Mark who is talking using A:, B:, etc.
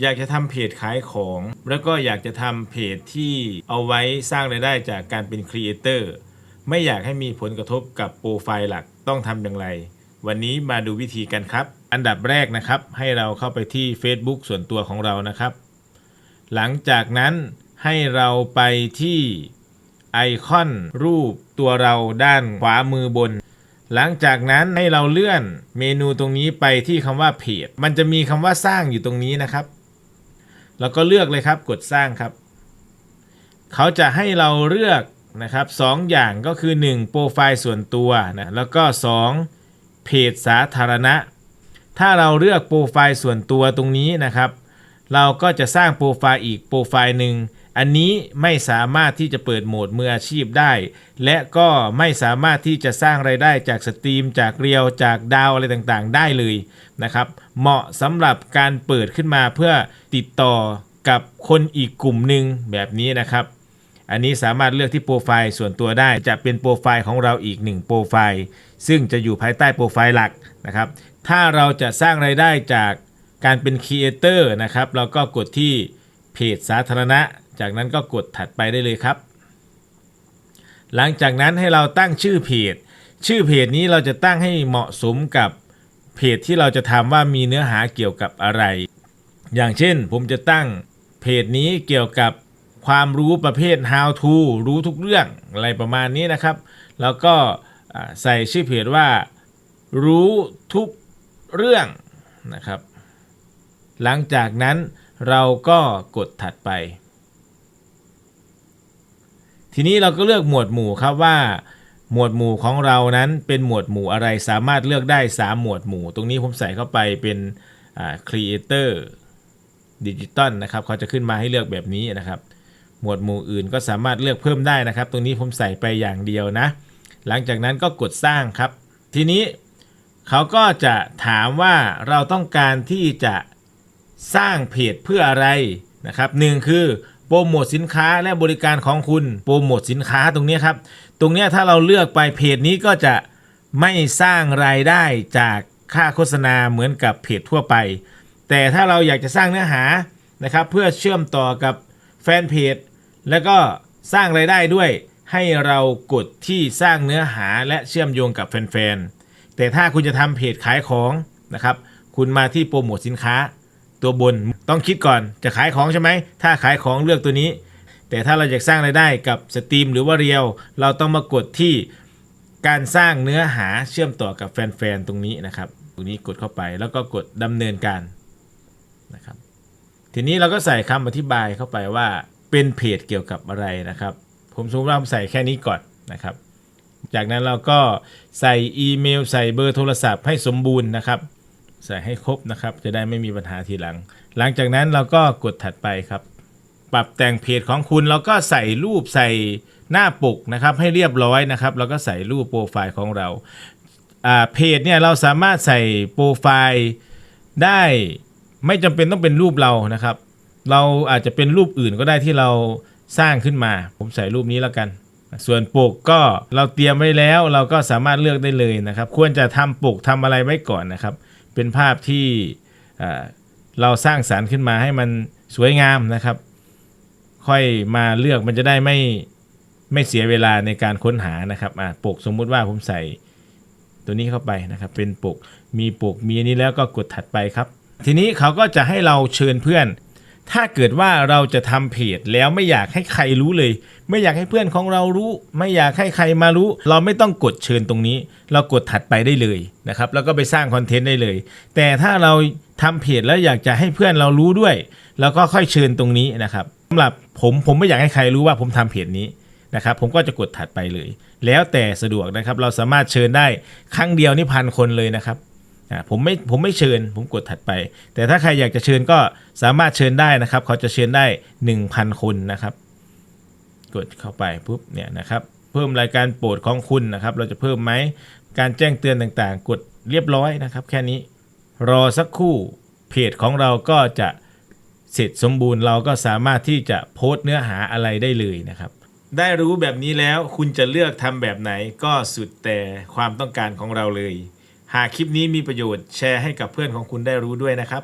A: อยากจะทำเพจขายของ แล้วก็อยากจะทำเพจที่เอาไว้สร้างรายได้จากการเป็นครีเอเตอร์ไม่อยากให้มีผลกระทบกับโปรไฟล์หลักต้องทำอย่างไร วันนี้มาดูวิธีกันครับ อันดับแรกนะครับ ให้เราเข้าไปที่ Facebook ส่วนตัวของเรานะครับ หลังจากนั้นให้เราไปที่ไอคอนรูปตัวเราด้านขวามือบน หลังจากนั้นให้เราเลื่อนเมนูตรงนี้ไปที่คำว่าเพจมันจะมีคำว่าสร้างอยู่ตรงนี้นะครับ แล้วก็เลือกเลยครับกดสร้างครับ เขาจะให้เราเลือกนะครับสองอย่างก็คือ 1 โปรไฟล์ส่วนตัวนะแล้วก็ 2 เพจสาธารณะ ถ้าเราเลือกโปรไฟล์ส่วนตัวตรงนี้นะครับ เราก็จะสร้างโปรไฟล์อีกโปรไฟล์หนึ่ง อันนี้ไม่สามารถที่จะเปิดโหมดมืออาชีพได้ และก็ไม่สามารถที่จะสร้างไรายได้จากสตรีม จากเรียวจากดาวอะไรต่างๆ ได้เลยนะครับ เหมาะสำหรับการเปิดขึ้นมาเพื่อติดต่อกับคนอีกกลุ่มหนึ่งแบบนี้นะครับ อันนี้สามารถเลือกที่โปรไฟล์ส่วนตัวได้จะเป็นโปรไฟล์ของเราอีกหนึ่งโปรไฟล์ซึ่งจะอยู่ภายใต้โปรไฟล์หลักนะครับ ถ้าเราจะสร้างไรายได้จากการเป็นครีเอเตอร์นะครับ เราก็กดที่เพจสาธารณะ จากนั้นก็กดถัดไปได้เลยครับ หลังจากนั้นให้เราตั้งชื่อเพจ ชื่อเพจนี้เราจะตั้งให้เหมาะสมกับเพจที่เราจะทำว่ามีเนื้อหาเกี่ยวกับอะไร อย่างเช่น ผมจะตั้งเพจนี้เกี่ยวกับความรู้ประเภท how to รู้ทุกเรื่องอะไรประมาณนี้นะครับ แล้วก็ใส่ชื่อเพจว่า รู้ทุกเรื่องนะครับ หลังจากนั้นเราก็กดถัดไป ทีนี้เราก็เลือกหมวดหมู่ครับว่า หมวดหมู่ของเรานั้นเป็นหมวดหมู่อะไรสามารถเลือกได้ 3 หมวดหมู่ ตรงนี้ผมใส่เข้าไปเป็นอ่า creator ดิจิตอลนะครับเขาจะขึ้นมาให้เลือกแบบนี้นะครับ หมวดหมู่อื่นก็สามารถเลือกเพิ่มได้นะครับ ตรงนี้ผมใส่ไปอย่างเดียวนะ หลังจากนั้นก็กดสร้างครับ ทีนี้เขาก็จะถามว่าเราต้องการที่จะสร้างเพจเพื่ออะไรนะครับหนึ่งคือ โปรโมทสินค้าและบริการของคุณโปรโมทสินค้าตรงนี้ครับ ตรงนี้ถ้าเราเลือกไปเพจนี้ก็จะไม่สร้างรายได้จากค่าโฆษณาเหมือนกับเพจทั่วไป แต่ถ้าเราอยากจะสร้างเนื้อหานะครับเพื่อเชื่อมต่อกับแฟนเพจแล้วก็สร้างรายได้ด้วย ให้เรากดที่สร้างเนื้อหาและเชื่อมโยงกับแฟนๆแต่ถ้าคุณจะทำเพจขายของนะครับ คุณมาที่โปรโมทสินค้า ตัวบน ต้องคิดก่อนจะขายของใช่ไหม ถ้าขายของเลือกตัวนี้ แต่ถ้าเราอยากสร้างรายได้กับสตรีมหรือว่าเรียวเราต้องมากดที่การสร้างเนื้อหาเชื่อมต่อกับแฟนๆตรงนี้นะครับ ตรงนี้กดเข้าไปแล้วก็กดดำเนินการนะครับทีนี้เราก็ใส่คำอธิบายเข้าไปว่าเป็นเพจเกี่ยวกับอะไรนะครับ ผมสมมติว่าผมใส่แค่นี้ก่อนนะครับ จากนั้นเราก็ใส่อีเมล ใส่เบอร์โทรศัพท์ให้สมบูรณ์นะครับ ใส่ให้ครบนะครับ จะได้ไม่มีปัญหาทีหลัง หลังจากนั้นเราก็กดถัดไปครับ ปรับแต่งเพจของคุณเราก็ใส่รูปใส่หน้าปกนะครับ ให้เรียบร้อยนะครับเราก็ใส่รูปโปรไฟล์ของเราเพจเนี่ยเราสามารถใส่โปรไฟล์ได้ไม่จำเป็นต้องเป็นรูปเรานะครับ เราอาจจะเป็นรูปอื่นก็ได้ที่เราสร้างขึ้นมา ผมใส่รูปนี้แล้วกัน ส่วนปกก็เราเตรียมไว้แล้ว เราก็สามารถเลือกได้เลยนะครับ ควรจะทำปกทำอะไรไว้ก่อนนะครับ เป็นภาพที่เราสร้างสารรค์ขึ้นมาให้มันสวยงามนะครับ ค่อยมาเลือกมันจะได้ไม่ไม่เสียเวลาในการค้นหานะครับอะปกสมมุติว่าผมใส่ตัวนี้เข้าไปนะครับ เป็นปกมีปกมีอันนี้แล้วก็กดถัดไปครับ ทีนี้เขาก็จะให้เราเชิญเพื่อน ถ้าเกิดว่าเราจะทำเพจแล้วไม่อยากให้ใครรู้เลย ไม่อยากให้เพื่อนของเรารู้ ไม่อยากให้ใครมารู้ เราไม่ต้องกดเชิญตรงนี้ เรากดถัดไปได้เลยนะครับ แล้วก็ไปสร้างคอนเทนต์ได้เลย แต่ถ้าเราทำเพจแล้วอยากจะให้เพื่อนเรารู้ด้วยเราก็ค่อยเชิญตรงนี้นะครับสำหรับผมผมไม่อยากให้ใครรู้ว่าผมทำเพจนี้นะครับผมก็จะกดถัดไปเลย แล้วแต่สะดวกนะครับ เราสามารถเชิญได้ครั้งเดียวนี่พันคนเลยนะครับ อ่าผมไม่ผมไม่เชิญ ผมกดถัดไป แต่ถ้าใครอยากจะเชิญก็สามารถเชิญได้นะครับ เขาจะเชิญได้ 1,000 คนนะครับ กดเข้าไปปุ๊บเนี่ยนะครับ เพิ่มรายการโปรดของคุณนะครับ เราจะเพิ่มไหมการแจ้งเตือนต่างๆ กดเรียบร้อยนะครับ แค่นี้รอสักครู่เพจของเราก็จะเสร็จสมบูรณ์เราก็สามารถที่จะโพสต์เนื้อหาอะไรได้เลยนะครับ ได้รู้แบบนี้แล้วคุณจะเลือกทำแบบไหนก็สุดแต่ความต้องการของเราเลย หากคลิปนี้มีประโยชน์แชร์ให้กับเพื่อนของคุณได้รู้ด้วยนะครับ